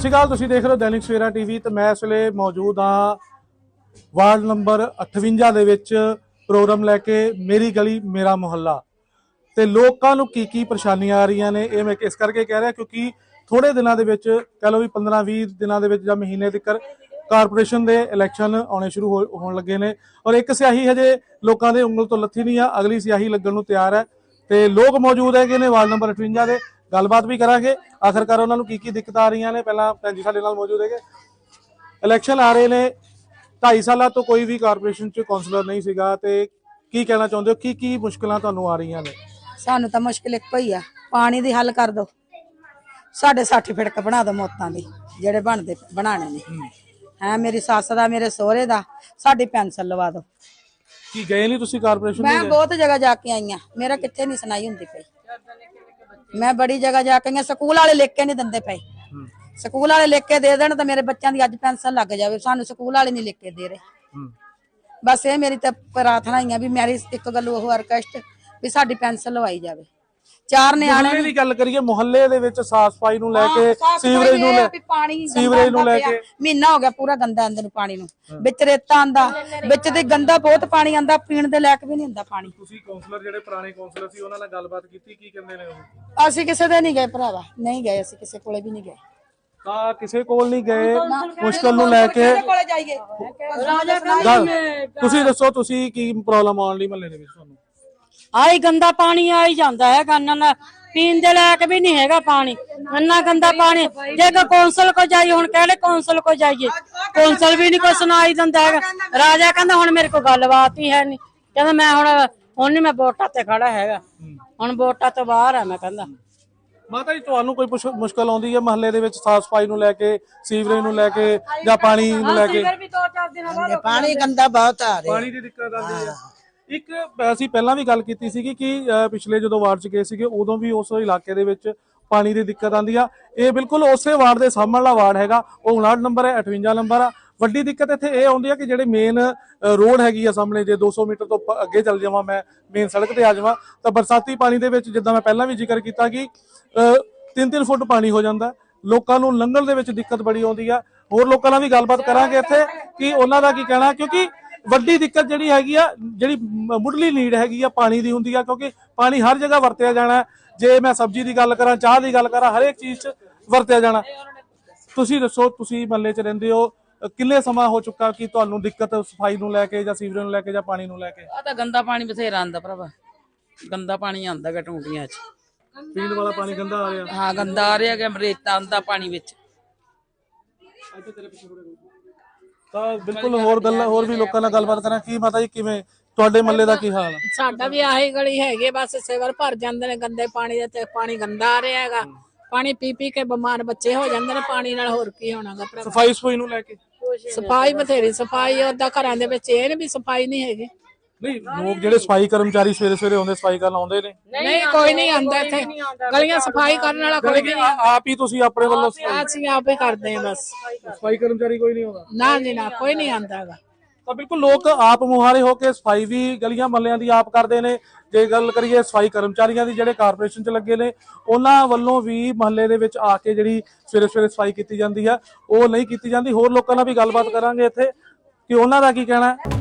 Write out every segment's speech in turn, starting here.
ਸ਼੍ਰੀ ਅਕਾਲ, ਤੁਸੀਂ ਦੇਖ ਰਹੇ ਹੋ ਦੈਨਿਕ ਸਵੇਰਾ ਟੀਵੀ ਤੇ ਮੈਂ ਇਸ ਵੇਲੇ ਮੌਜੂਦ ਹਾਂ ਵਾਰਡ ਨੰਬਰ 58 ਦੇ ਵਿੱਚ ਪ੍ਰੋਗਰਾਮ ਲੈ ਕੇ ਮੇਰੀ ਗਲੀ, ਮੇਰਾ ਮੁਹੱਲਾ। ਤੇ ਲੋਕਾਂ ਨੂੰ ਕੀ ਕੀ ਪਰੇਸ਼ਾਨੀਆਂ ਆ ਰਹੀਆਂ ਨੇ, ਇਹ ਮੈਂ ਇਸ ਕਰਕੇ ਕਹਿ ਰਿਹਾ ਕਿਉਂਕਿ ਥੋੜੇ ਦਿਨਾਂ ਦੇ ਵਿੱਚ, ਕਹ ਲਓ ਵੀ 15 20 ਦਿਨਾਂ ਦੇ ਵਿੱਚ ਜਾਂ ਮਹੀਨੇ ਤੱਕ ਕਾਰਪੋਰੇਸ਼ਨ ਦੇ ਇਲੈਕਸ਼ਨ ਆਉਣੇ ਸ਼ੁਰੂ ਹੋ- ਹੋਣ ਲੱਗੇ ਨੇ। ਔਰ ਇੱਕ ਸਿਆਹੀ ਹਜੇ ਲੋਕਾਂ ਦੇ ਉਂਗਲ ਤੋਂ ਲੱਥੀ ਨਹੀਂ ਆ, ਅਗਲੀ ਸਿਆਹੀ ਲੱਗਣ ਨੂੰ ਤਿਆਰ ਹੈ। ਤੇ ਲੋਕ ਮੌਜੂਦ ਹੈਗੇ ਨੇ ਵਾਰਡ ਨੰਬਰ 58 ਦੇ। ਗੱਲਬਾਤ ਵੀ ਕਰਾਂਗੇ। ਆਖਰਕਾਰ ਉਹਨਾਂ ਨੂੰ ਕੀ ਕੀ ਦਿੱਕਤਾਂ ਆ ਰਹੀਆਂ ਨੇ? ਪਹਿਲਾਂ ਭੈਣ ਜੀ ਸਾਡੇ ਨਾਲ ਮੌਜੂਦ ਹੈਗੇ। ਇਲੈਕਸ਼ਨ ਆ ਰਹੇ ਨੇ। 2.5 ਸਾਲਾਂ ਤੋਂ ਕੋਈ ਵੀ ਕਾਰਪੋਰੇਸ਼ਨ ਚ ਕਾਉਂਸਲਰ ਨਹੀਂ ਸੀਗਾ ਤੇ ਕੀ ਕਹਿਣਾ ਚਾਹੁੰਦੇ ਹੋ? ਕੀ ਕੀ ਮੁਸ਼ਕਲਾਂ ਤੁਹਾਨੂੰ ਆ ਰਹੀਆਂ ਨੇ? ਸਾਨੂੰ ਤਾਂ ਮੁਸ਼ਕਿਲ ਇੱਕੋ ਹੀ ਆ। ਪਾਣੀ ਦੀ ਹੱਲ ਕਰ ਦਿਓ ਸਾਡੇ 60 ਫਿੜਕ ਬਣਾ ਦਿਓ ਮੌਤਾਂ ਦੀ ਜਿਹੜੇ ਬਣਦੇ ਬਣਾਣੇ ਨੇ। ਹੈ। ਮੇਰੀ ਸੱਸ ਦਾ ਮੇਰੇ ਸਹੁਰੇ ਦਾ ਸਾਡੀ ਪੈਨਸ਼ਨ ਲਵਾ ਦਿਓ ਕੀ ਗਏ ਨਹੀਂ ਤੁਸੀਂ ਕਾਰਪੋਰੇਸ਼ਨ ਮੈਂ ਬਹੁਤ ਜਗ੍ਹਾ ਜਾ ਕੇ ਆਈ ਆ। ਮੇਰਾ ਕਿੱਥੇ ਨਹੀਂ ਸੁਣਾਈ ਹੁੰਦੀ ਪਈ। ਮੈਂ ਬੜੀ ਜਗ੍ਹਾ ਜਾ ਕੇ ਸਕੂਲ ਵਾਲੇ ਲਿਖ ਕੇ ਨਹੀਂ ਦਿੰਦੇ ਪਏ। ਸਕੂਲ ਵਾਲੇ ਲਿਖ ਕੇ ਦੇ ਦੇਣ ਤਾਂ ਮੇਰੇ ਬੱਚਿਆਂ ਦੀ ਅੱਜ ਪੈਨਸ਼ਨ ਲੱਗ ਜਾਵੇ ਸਾਨੂੰ ਸਕੂਲ ਵਾਲੇ ਨਹੀਂ ਲਿਖ ਕੇ ਦੇ ਰਹੇ। ਬਸ ਇਹ ਮੇਰੀ ਤਾਂ ਪ੍ਰਾਰਥਨਾ ਹੀ ਆ ਵੀ ਮੇਰੀ ਇੱਕ ਗੱਲ ਉਹ ਰਿਕਵੈਸਟ ਵੀ ਸਾਡੀ ਪੈਨਸ਼ਨ ਲਵਾਈ ਜਾਵੇ। ਚਾਰ ਨਿਆਣੇ ਮੁਹੱਲੇ ਦੀ ਗੱਲ ਕਰੀਏ ਮੁਹੱਲੇ ਦੇ ਵਿੱਚ ਸਾਫ਼ ਸਫ਼ਾਈ ਨੂੰ ਲੈ ਕੇ ਸੀਵਰੇਜ ਨੂੰ ਲੈ ਪਾਣੀ ਸੀਵਰੇਜ ਨੂੰ ਲੈ ਕੇ। ਮਹੀਨਾ ਹੋ ਗਿਆ ਪੂਰਾ ਗੰਦਾ ਆਂਦੇ ਨੂੰ ਪਾਣੀ ਨੂੰ। ਵਿੱਚ ਰੇਤਾ ਆਂਦਾ ਵਿੱਚ ਤੇ ਗੰਦਾ ਬਹੁਤ ਪਾਣੀ ਆਂਦਾ ਪੀਣ ਦੇ ਲਾਇਕ ਵੀ ਨਹੀਂ ਹੁੰਦਾ ਪਾਣੀ। ਤੁਸੀਂ ਕਾਉਂਸਲਰ ਜਿਹੜੇ ਪੁਰਾਣੇ ਕਾਉਂਸਲਰ ਸੀ ਉਹਨਾਂ ਨਾਲ ਗੱਲਬਾਤ ਕੀਤੀ ਕੀ ਕਹਿੰਦੇ ਨੇ ਉਹ? ਅਸੀਂ ਕਿਸੇ ਦੇ ਨਹੀਂ ਗਏ ਭਰਾਵਾ ਨਹੀਂ ਗਏ ਅਸੀਂ ਕਿਸੇ ਕੋਲੇ ਵੀ ਨਹੀਂ ਗਏ। ਤਾਂ ਕਿਸੇ ਕੋਲ ਨਹੀਂ ਗਏ ਮੁਸ਼ਕਲ ਨੂੰ ਲੈ ਕੇ। ਕਿਸੇ ਕੋਲੇ ਜਾਈਏ। ਗੱਲ ਤੁਸੀਂ ਦੱਸੋ ਤੁਸੀਂ ਕੀ ਪ੍ਰੋਬਲਮ ਆਉਣ ਲਈ ਮਹੱਲੇ ਦੇ ਵਿੱਚ ਤੁਹਾਨੂੰ? ਆਈ ਗੰਦਾ ਪਾਣੀ ਆਈ ਜਾਂਦਾ ਹੈਗਾ ਦਾ ਪੀਣ ਦੇ ਲਾਇਕ ਵੀ ਨਹੀਂ ਹੈਗਾ ਪਾਣੀ। ਇੰਨਾ ਗੰਦਾ ਪਾਣੀ ਜੇ ਕੋ ਕੌਂਸਲ ਕੋ ਜਾਈ ਹੁਣ ਕਿਹੜੇ ਕੌਂਸਲ ਕੋ ਜਾਈਏ? ਕੌਂਸਲ ਵੀ ਨਹੀਂ ਕੋ ਸੁਣਾਈ ਦਿੰਦਾ ਹੈਗਾ। ਰਾਜਾ ਕਹਿੰਦਾ ਹੁਣ ਮੇਰੇ ਕੋ ਗੱਲਬਾਤ ਹੀ ਹੈ ਨਹੀਂ। ਕਹਿੰਦਾ ਮੈਂ ਹੁਣ ਹੁਣ ਨਹੀਂ ਮੈਂ ਵੋਟਾਂ ਤੇ ਖੜਾ ਹੈਗਾ। ਹੁਣ ਵੋਟਾਂ ਤੋਂ ਬਾਹਰ ਆ ਮੈਂ ਕਹਿੰਦਾ। ਮਾਤਾ ਜੀ ਤੁਹਾਨੂੰ ਕੋਈ ਮੁਸ਼ਕਲ ਆਉਂਦੀ ਹੈ ਮਹੱਲੇ ਦੇ ਵਿੱਚ ਸਾਫ਼ ਸਫ਼ਾਈ ਨੂੰ ਲੈ ਕੇ ਸੀਵਰੇਜ ਨੂੰ ਲੈ ਕੇ ਜਾਂ ਪਾਣੀ ਨੂੰ ਲੈ ਕੇ? ਪਾਣੀ ਗੰਦਾ ਬਹੁਤ ਆ ਰਿਹਾ। ਪਾਣੀ ਦੀ ਦਿੱਕਤ ਆਉਂਦੀ ਹੈ। ਇੱਕ, ਅਸੀਂ ਪਹਿਲਾਂ ਵੀ ਗੱਲ ਕੀਤੀ ਸੀਗੀ ਕਿ ਪਿਛਲੇ ਜਦੋਂ ਵਾਰਡ ਚ ਗਏ ਸੀਗੇ, ਉਦੋਂ ਵੀ ਉਸ ਇਲਾਕੇ ਦੇ ਵਿੱਚ ਪਾਣੀ ਦੀ ਦਿੱਕਤ ਆਉਂਦੀ ਆ। ਇਹ ਬਿਲਕੁਲ ਉਸੇ ਵਾਰਡ ਦੇ ਸਾਹਮਣੇ ਵਾਲਾ ਵਾਰਡ ਹੈਗਾ। ਉਹ 59 ਨੰਬਰ ਹੈ 58 ਨੰਬਰ ਆ। ਵੱਡੀ ਦਿੱਕਤ ਇੱਥੇ ਇਹ ਆਉਂਦੀ ਆ ਕਿ ਜਿਹੜੇ ਮੇਨ ਰੋਡ ਹੈਗੀ ਆ ਸਾਹਮਣੇ, ਜੇ 200 ਮੀਟਰ ਤੋਂ ਅੱਗੇ ਚੱਲ ਜਾਵਾਂ ਮੈਂ ਮੇਨ ਸੜਕ ਤੇ ਆ ਜਾਵਾਂ, ਤਾਂ ਬਰਸਾਤੀ ਪਾਣੀ ਦੇ ਵਿੱਚ ਜਿੱਦਾਂ ਮੈਂ ਪਹਿਲਾਂ ਵੀ ਜ਼ਿਕਰ ਕੀਤਾ ਕਿ 3-3 ਫੁੱਟ ਪਾਣੀ ਹੋ ਜਾਂਦਾ। ਲੋਕਾਂ ਨੂੰ ਲੰਘਣ ਦੇ ਵਿੱਚ ਦਿੱਕਤ ਬੜੀ ਆਉਂਦੀ ਆ। ਹੋਰ ਲੋਕਾਂ ਨਾਲ ਵੀ ਗੱਲਬਾਤ ਕਰਾਂਗੇ ਇੱਥੇ ਕਿ ਉਹਨਾਂ ਦਾ ਕੀ ਕਹਿਣਾ, ਕਿਉਂਕਿ ਵੱਡੀ ਦਿੱਕਤ ਜਿਹੜੀ ਹੈਗੀ ਆ ਜਿਹੜੀ ਮੁੱਢਲੀ ਨੀਡ ਹੈਗੀ ਆ ਪਾਣੀ ਦੀ ਹੁੰਦੀ ਆ ਕਿਉਂਕਿ ਪਾਣੀ ਹਰ ਜਗ੍ਹਾ ਵਰਤਿਆ ਜਾਣਾ। ਜੇ ਮੈਂ ਸਬਜ਼ੀ ਦੀ ਗੱਲ ਕਰਾਂ ਚਾਹ ਦੀ ਗੱਲ ਕਰਾਂ ਹਰੇਕ ਚੀਜ਼ 'ਚ ਵਰਤਿਆ ਜਾਣਾ। ਤੁਸੀਂ ਦੱਸੋ ਤੁਸੀਂ ਮੱਲੇ 'ਚ ਰਹਿੰਦੇ ਹੋ ਕਿੰਨੇ ਸਮਾਂ ਹੋ ਚੁੱਕਾ ਕਿ ਤੁਹਾਨੂੰ ਦਿੱਕਤ ਸਫ਼ਾਈ ਨੂੰ ਲੈ ਕੇ ਜਾਂ ਸੀਵਰੇਜ ਨੂੰ ਲੈ ਕੇ ਜਾਂ ਪਾਣੀ ਨੂੰ ਲੈ ਕੇ? ਆ ਤਾਂ ਗੰਦਾ ਪਾਣੀ ਬਥੇਰਾ ਆਂਦਾ ਭਰਾਵਾ। ਗੰਦਾ ਪਾਣੀ ਆਂਦਾ ਗਾ ਟੂਟੀਆਂ 'ਚ। ਪੀਣ ਵਾਲਾ ਪਾਣੀ ਗੰਦਾ ਆ ਰਿਹਾ? ਹਾਂ ਗੰਦਾ ਆ ਰਿਹਾ ਕਿ ਰੇਤਾ ਆਂਦਾ ਪਾਣੀ ਵਿੱਚ। ਤਾਂ ਬਿਲਕੁਲ ਹੋਰ ਗੱਲ ਹੋਰ ਵੀ ਲੋਕਾਂ ਨਾਲ ਗੱਲਬਾਤ ਕਰਾਂ ਕੀ ਪਤਾ ਜੀ ਕਿਵੇਂ ਤੁਹਾਡੇ ਮੱਲੇ ਦਾ ਕੀ ਹਾਲ ਸਾਡਾ ਵੀ ਆਹੀ ਗਲੀ ਹੈਗੀ ਬਸ ਸੇਵਰ ਭਰ ਜਾਂਦੇ ਨੇ ਗੰਦੇ ਪਾਣੀ ਦੇ ਤੇ ਪਾਣੀ ਗੰਦਾ ਆ ਰਿਹਾ ਹੈਗਾ। ਪਾਣੀ ਪੀ ਪੀ ਕੇ ਬਿਮਾਰ ਬੱਚੇ ਹੋ ਜਾਂਦੇ ਨੇ ਪਾਣੀ ਨਾਲ ਹੋਰ ਕੀ ਹੋਣਾਗਾ ਭਰਾ ਸਫ਼ਾਈ ਸਫ਼ਾਈ ਨੂੰ ਲੈ ਕੇ? ਸਫ਼ਾਈ ਬਥੇਰੀ ਸਫ਼ਾਈ ਉਹਦਾ ਘਰਾਂ ਦੇ ਵਿੱਚ ਇਹ ਨੀ ਵੀ ਸਫ਼ਾਈ ਨਹੀਂ ਹੈਗੀ। ਨਹੀਂ ਲੋਕ ਜਿਹੜੇ ਸਫ਼ਾਈ ਕਰਮਚਾਰੀ ਸਵੇਰੇ ਸਵੇਰੇ ਆਉਂਦੇ ਸਫ਼ਾਈ ਕਰਨ ਆਉਂਦੇ ਨੇ। ਨਹੀਂ ਕੋਈ ਨਹੀਂ ਆਂਦਾ ਇੱਥੇ। ਗਲੀਆਂ ਸਫ਼ਾਈ ਕਰਨ ਵਾਲਾ ਕੋਈ ਆ- ਆਪ ਹੀ ਤੁਸੀਂ ਆਪਣੇ ਵੱਲੋਂ ਨਹੀਂ ਅਸੀਂ ਆਪੇ ਕਰਦੇ ਹਾਂ ਬਸ। ਸਫ਼ਾਈ ਕਰਮਚਾਰੀ ਕੋਈ ਨਹੀਂ ਆਉਂਦਾ। ਨਾ ਜੀ ਨਾ ਕੋਈ ਨਹੀਂ ਆਂਦਾ ਹੈਗਾ। ਤਾਂ ਬਿਲਕੁਲ ਲੋਕ ਆਪ ਮੁਹਾਰੇ ਹੋ ਕੇ ਸਫ਼ਾਈ ਵੀ ਗਲੀਆਂ ਮੱਲਿਆਂ ਦੀ ਆਪ ਕਰਦੇ ਨੇ। ਜੇ ਗੱਲ ਕਰੀਏ ਸਫ਼ਾਈ ਕਰਮਚਾਰੀਆਂ ਦੀ ਜਿਹੜੇ ਕਾਰਪੋਰੇਸ਼ਨ 'ਚ ਲੱਗੇ ਨੇ ਉਹਨਾਂ ਵੱਲੋਂ ਵੀ ਮਹੱਲੇ ਦੇ ਵਿੱਚ ਆ ਕੇ ਜਿਹੜੀ ਸਵੇਰੇ ਸਵੇਰੇ ਸਫ਼ਾਈ ਕੀਤੀ ਜਾਂਦੀ ਹੈ ਉਹ ਨਹੀਂ ਕੀਤੀ ਜਾਂਦੀ। ਹੋਰ ਲੋਕਾਂ ਨਾਲ ਵੀ ਗੱਲਬਾਤ ਕਰਾਂਗੇ ਇੱਥੇ ਕਿ ਉਹਨਾਂ ਦਾ ਕੀ ਕਹਿਣਾ ਹੈ?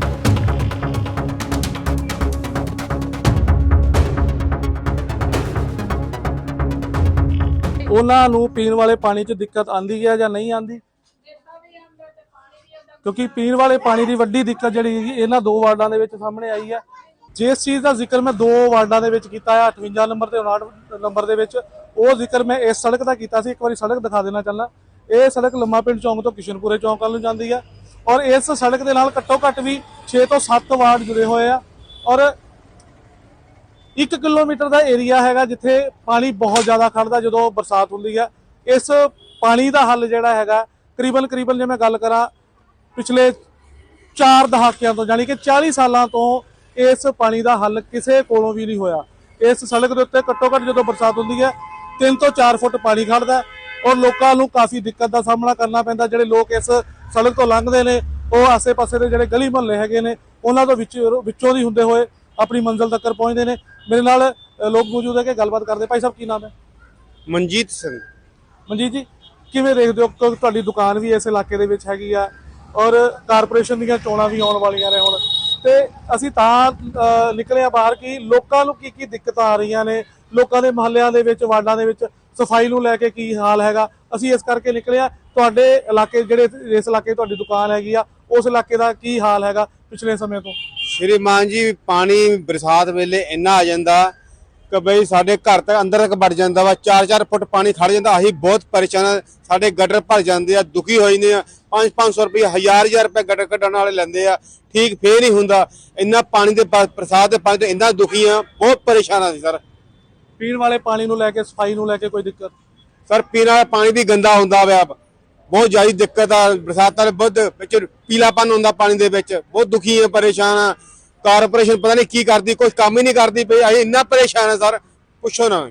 ਉਹਨਾਂ ਨੂੰ ਪੀਣ ਵਾਲੇ ਪਾਣੀ 'ਚ ਦਿੱਕਤ ਆਂਦੀ ਹੈ ਜਾਂ ਨਹੀਂ ਆਂਦੀ ਕਿਉਂਕਿ ਪੀਣ ਵਾਲੇ ਪਾਣੀ ਦੀ ਵੱਡੀ ਦਿੱਕਤ ਜਿਹੜੀ ਹੈਗੀ, ਇਹਨਾਂ ਦੋ ਵਾਰਡਾਂ ਦੇ ਵਿੱਚ ਸਾਹਮਣੇ ਆਈ ਹੈ। ਜਿਸ ਚੀਜ਼ ਦਾ ਜ਼ਿਕਰ ਮੈਂ ਦੋ ਵਾਰਡਾਂ ਦੇ ਵਿੱਚ ਕੀਤਾ ਹੈ 58 ਨੰਬਰ ਤੇ 59 ਨੰਬਰ ਦੇ ਵਿੱਚ, ਉਹ ਜ਼ਿਕਰ ਮੈਂ ਇਸ ਸੜਕ ਦਾ ਕੀਤਾ ਸੀ। ਇੱਕ ਵਾਰੀ ਸੜਕ ਦਿਖਾ ਦੇਣਾ ਚਾਹੁੰਦਾ। ਇਹ ਸੜਕ ਲੰਮਾ ਪਿੰਡ ਚੌਂਕ ਤੋਂ ਕਿਸ਼ਨਪੁਰੇ ਚੌਂਕ ਵੱਲ ਨੂੰ ਜਾਂਦੀ ਹੈ ਔਰ ਇਸ ਸੜਕ ਦੇ ਨਾਲ ਘੱਟੋ ਘੱਟ ਵੀ 6 ਤੋਂ 7 ਵਾਰਡ ਜੁੜੇ ਹੋਏ ਆ ਔਰ 1 ਕਿਲੋਮੀਟਰ ਦਾ ਏਰੀਆ ਹੈਗਾ ਜਿੱਥੇ ਪਾਣੀ ਬਹੁਤ ਜ਼ਿਆਦਾ ਖੜਦਾ ਜਦੋਂ ਬਰਸਾਤ ਹੁੰਦੀ ਹੈ। ਇਸ ਪਾਣੀ ਦਾ ਹੱਲ ਜਿਹੜਾ ਹੈਗਾ, ਕਰੀਬਨ ਕਰੀਬਨ ਜੇ ਮੈਂ ਗੱਲ ਕਰਾਂ, ਪਿਛਲੇ 4 ਦਹਾਕਿਆਂ ਤੋਂ, ਯਾਨੀ ਕਿ 40 ਸਾਲਾਂ ਤੋਂ ਇਸ ਪਾਣੀ ਦਾ ਹੱਲ ਕਿਸੇ ਕੋਲੋਂ ਵੀ ਨਹੀਂ ਹੋਇਆ। ਇਸ ਸੜਕ ਦੇ ਉੱਤੇ ਘੱਟੋ ਘੱਟ ਜਦੋਂ ਬਰਸਾਤ ਹੁੰਦੀ ਹੈ 3 ਤੋਂ 4 ਫੁੱਟ ਪਾਣੀ ਖੜਦਾ ਔਰ ਲੋਕਾਂ ਨੂੰ ਕਾਫੀ ਦਿੱਕਤ ਦਾ ਸਾਹਮਣਾ ਕਰਨਾ ਪੈਂਦਾ। ਜਿਹੜੇ ਲੋਕ ਇਸ ਸੜਕ ਤੋਂ ਲੰਘਦੇ ਨੇ, ਉਹ ਆਸੇ-ਪਾਸੇ ਦੇ ਜਿਹੜੇ ਗਲੀ ਮੁਹੱਲੇ ਹੈਗੇ ਨੇ, ਉਹਨਾਂ ਤੋਂ ਵਿੱਚੋਂ ਦੀ ਹੁੰਦੇ ਹੋਏ ਆਪਣੀ ਮੰਜ਼ਿਲ ਤੱਕ ਪਹੁੰਚਦੇ ਨੇ। ਮੇਰੇ ਨਾਲ ਅ, ਲੋਕ ਮੌਜੂਦ ਹੈ ਕਿ ਗੱਲਬਾਤ ਕਰਦੇ। ਭਾਈ ਸਾਹਿਬ ਕੀ ਨਾਮ ਹੈ? ਮਨਜੀਤ ਸਿੰਘ। ਮਨਜੀਤ ਜੀ ਕਿਵੇਂ ਦੇਖਦੇ ਹੋ? ਕਿਉਂਕਿ ਤੁਹਾਡੀ ਦੁਕਾਨ ਵੀ ਇਸ ਇਲਾਕੇ ਦੇ ਵਿੱਚ ਹੈਗੀ ਆ ਔਰ ਕਾਰਪੋਰੇਸ਼ਨ ਦੀਆਂ ਚੋਣਾਂ ਵੀ ਆਉਣ ਵਾਲੀਆਂ ਨੇ ਹੁਣ। ਤੇ ਅਸੀਂ ਤਾਂ ਅਹ, ਨਿਕਲੇ ਆ ਬਾਹਰ ਕਿ ਲੋਕਾਂ ਨੂੰ ਕੀ ਕੀ ਦਿੱਕਤਾਂ ਆ ਰਹੀਆਂ ਨੇ? ਲੋਕਾਂ ਦੇ ਮਹੱਲਿਆਂ ਦੇ ਵਿੱਚ ਵਾਰਡਾਂ ਦੇ ਵਿੱਚ ਸਫ਼ਾਈ ਨੂੰ ਲੈ ਕੇ ਕੀ ਹਾਲ ਹੈਗਾ? ਅਸੀਂ ਇਸ ਕਰਕੇ ਨਿਕਲੇ ਆ ਤੁਹਾਡੇ ਇਲਾਕੇ ਜਿਹੜੇ ਇਸ ਇਲਾਕੇ ਤੁਹਾਡੀ ਦੁਕਾਨ ਹੈਗੀ ਆ ਉਸ ਇਲਾਕੇ ਦਾ ਕੀ ਹਾਲ ਹੈਗਾ ਪਿਛਲੇ ਸਮੇਂ ਤੋਂ? ਸ਼੍ਰੀਮਾਨ ਜੀ ਪਾਣੀ ਬਰਸਾਤ ਵੇਲੇ ਇੰਨਾ ਆ ਜਾਂਦਾ ਕਿ ਬਈ ਸਾਡੇ ਘਰ ਤੱਕ ਅੰਦਰ ਤੱਕ ਵੜ ਜਾਂਦਾ ਵਾ। 4-4 ਫੁੱਟ ਪਾਣੀ ਖੜ ਜਾਂਦਾ। ਅਸੀਂ ਬਹੁਤ ਪਰੇਸ਼ਾਨ ਆ। ਸਾਡੇ ਗਟਰ ਭਰ ਜਾਂਦੇ ਆ ਦੁਖੀ ਹੋਈ ਨੇ 5-500 ਰੁਪਏ 1000-1000 ਰੁਪਏ ਗਟਰ ਕੱਢਣ ਵਾਲੇ ਲੈਂਦੇ ਆ। ਠੀਕ ਫੇਰ ਨਹੀਂ ਹੁੰਦਾ। ਇੰਨਾ ਪਾਣੀ ਦੇ ਬ- ਬਰਸਾਤ ਦੇ ਪਾਣੀ ਤੋਂ ਇੰਨਾ ਦੁਖੀ ਆ। ਬਹੁਤ ਪਰੇਸ਼ਾਨ ਆ ਸੀ ਸਰ। ਪੀਣ ਵਾਲੇ ਪਾਣੀ ਨੂੰ ਲੈ ਕੇ ਸਫ਼ਾਈ ਨੂੰ ਲੈ ਕੇ ਕੋਈ ਦਿੱਕਤ? ਸਰ ਪੀਣ ਵਾਲਾ ਪਾਣੀ ਵੀ ਗੰਦਾ ਹੁੰਦਾ ਵਾ ਬਹੁਤ ਜ਼ਿਆਦਾ ਦਿੱਕਤ ਆ ਬਰਸਾਤਾਂ ਦੇ ਬੁੱਧ ਵਿੱਚ ਪੀਲਾਪਨ ਹੁੰਦਾ ਪਾਣੀ ਦੇ ਵਿੱਚ। ਬਹੁਤ ਦੁਖੀ ਆ ਪਰੇਸ਼ਾਨ ਆ। ਕਾਰਪੋਰੇਸ਼ਨ ਪਤਾ ਨਹੀਂ ਕੀ ਕਰਦੀ ਕੋਈ ਕੰਮ ਹੀ ਨਹੀਂ ਕਰਦੀ ਪਈ। ਅਸੀਂ ਇੰਨਾ ਪਰੇਸ਼ਾਨ ਆ ਸਰ ਪੁੱਛੋ ਨਾ।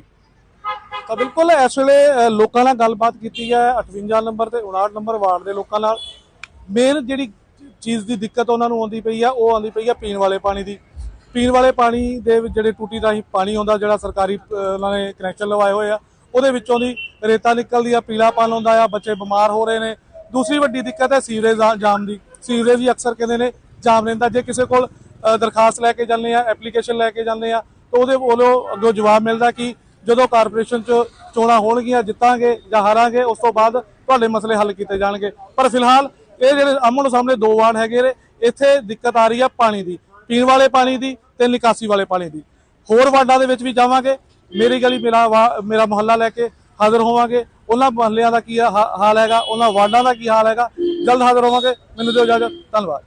ਤਾਂ ਬਿਲਕੁਲ ਇਸ ਵੇਲੇ ਅ, ਲੋਕਾਂ ਨਾਲ ਗੱਲਬਾਤ ਕੀਤੀ ਹੈ 58 ਨੰਬਰ ਤੇ 59 ਨੰਬਰ ਵਾਰਡ ਦੇ ਲੋਕਾਂ ਨਾਲ। ਮੇਨ ਜਿਹੜੀ ਚੀਜ਼ ਦੀ ਦਿੱਕਤ ਉਹਨਾਂ ਨੂੰ ਆਉਂਦੀ ਪਈ ਆ ਉਹ ਆਉਂਦੀ ਪਈ ਆ ਪੀਣ ਵਾਲੇ ਪਾਣੀ ਦੀ। ਪੀਣ ਵਾਲੇ ਪਾਣੀ ਦੇ ਵਿੱਚ ਜਿਹੜੇ ਟੂਟੀ ਰਾਹੀਂ ਪਾਣੀ ਆਉਂਦਾ ਜਿਹੜਾ ਸਰਕਾਰੀ ਅ, ਉਹਨਾਂ ਨੇ ਕਨੈਕਸ਼ਨ ਲਵਾਏ ਹੋਏ ਆ। ਉਹਦੇ ਵਿੱਚੋਂ ਦੀ ਰੇਤਾ ਨਿਕਲਦੀ ਆ ਪੀਲਾਪਨ ਆਉਂਦਾ ਆ, ਬੱਚੇ ਬਿਮਾਰ ਹੋ ਰਹੇ ਨੇ। ਦੂਸਰੀ ਵੱਡੀ ਦਿੱਕਤ ਹੈ ਸੀਵਰੇਜ ਜਾ- ਜਾਮ ਦੀ। ਸੀਵਰੇਜ ਵੀ ਅਕਸਰ ਕਹਿੰਦੇ ਨੇ ਜਾਮ ਰਹਿੰਦਾ। ਜੇ ਕਿਸੇ ਕੋਲ ਦਰਖਾਸਤ ਲੈ ਕੇ ਜਾਂਦੇ ਆ, ਐਪਲੀਕੇਸ਼ਨ ਲੈ ਕੇ ਜਾਂਦੇ ਆ, ਤਾਂ ਉਹਦੇ ਵੱਲੋਂ ਅੱਗੋਂ ਜਵਾਬ ਮਿਲਦਾ ਕਿ ਜਦੋਂ ਕਾਰਪੋਰੇਸ਼ਨ ਚ ਚੋਣਾਂ ਹੋਣਗੀਆਂ, ਜਿੱਤਾਂਗੇ ਜਾਂ ਹਾਰਾਂਗੇ, ਉਸ ਤੋਂ ਬਾਅਦ ਤੁਹਾਡੇ ਮਸਲੇ ਹੱਲ ਕੀਤੇ ਜਾਣਗੇ। ਪਰ ਫਿਲਹਾਲ ਇਹ ਜਿਹੜੇ ਆਮਣ ਸਾਹਮਣੇ ਦੋ ਵਾਰਡ ਹੈਗੇ ਨੇ, ਇੱਥੇ ਦਿੱਕਤ ਆ ਰਹੀ ਆ ਪਾਣੀ ਦੀ। ਪੀਣ ਵਾਲੇ ਪਾਣੀ ਦੀ ਤੇ ਨਿਕਾਸੀ ਵਾਲੇ ਪਾਣੀ ਦੀ। ਹੋਰ ਵਾਰਡਾਂ ਦੇ ਵਿੱਚ ਵੀ ਜਾਵਾਂਗੇ। ਮੇਰੀ ਗਲੀ ਮੇਰਾ ਮੇਰਾ ਮੁਹੱਲਾ ਲੈ ਕੇ ਹਾਜ਼ਰ ਹੋਵਾਂਗੇ। ਉਹਨਾਂ ਮੁਹੱਲਿਆਂ ਦਾ ਕੀ ਹਾਲ ਹੈਗਾ, ਉਹਨਾਂ ਵਾਰਡਾਂ ਦਾ ਕੀ ਹਾਲ ਹੈਗਾ। ਜਲਦ ਹਾਜ਼ਰ ਹੋਵਾਂਗੇ। ਮੈਨੂੰ ਦਿਓ ਇਜਾਜ਼ਤ। ਧੰਨਵਾਦ।